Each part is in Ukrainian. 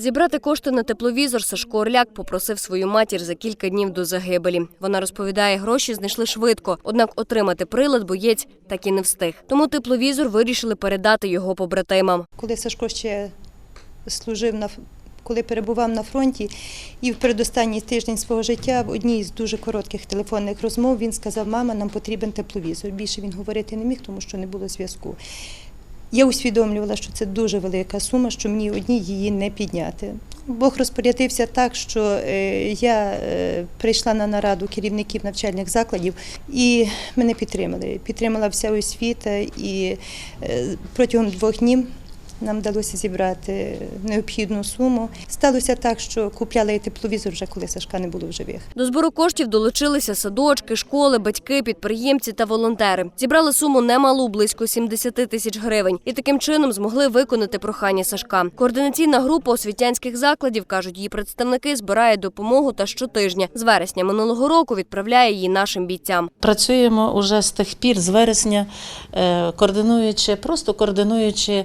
Зібрати кошти на тепловізор Сашко Орляк попросив свою матір за кілька днів до загибелі. Вона розповідає, гроші знайшли швидко, однак отримати прилад боєць так і не встиг. Тому тепловізор вирішили передати його побратимам. коли Сашко ще служив на коли перебував на фронті, і в передостанній тиждень свого життя в одній з дуже коротких телефонних розмов він сказав: Мама, нам потрібен тепловізор. Більше він говорити не міг, тому що не було зв'язку. Я усвідомлювала, що це дуже велика сума, що мені одній її не підняти. Бог розпорядився так, що е, я е, прийшла на нараду керівників навчальних закладів і мене підтримали. Підтримала вся освіта, і е, протягом двох днів нам вдалося зібрати необхідну суму. Сталося так, що купляли і тепловізор вже коли Сашка не було в живих. До збору коштів долучилися садочки, школи, батьки, підприємці та волонтери. Зібрали суму немалу близько 70 тисяч гривень, і таким чином змогли виконати прохання Сашка. Координаційна група освітянських закладів кажуть, її представники збирає допомогу та щотижня. З вересня минулого року відправляє її нашим бійцям. Працюємо уже з тих пір, з вересня, е, координуючи, просто координуючи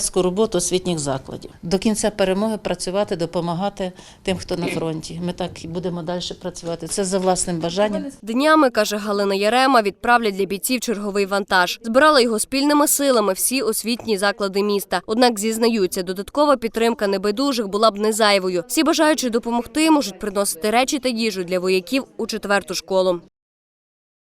волонтерську роботу освітніх закладів. До кінця перемоги працювати, допомагати тим, хто на фронті. Ми так і будемо далі працювати. Це за власним бажанням. Днями, каже Галина Ярема, відправлять для бійців черговий вантаж. Збирали його спільними силами всі освітні заклади міста. Однак зізнаються, додаткова підтримка небайдужих була б не зайвою. Всі бажаючи допомогти, можуть приносити речі та їжу для вояків у четверту школу.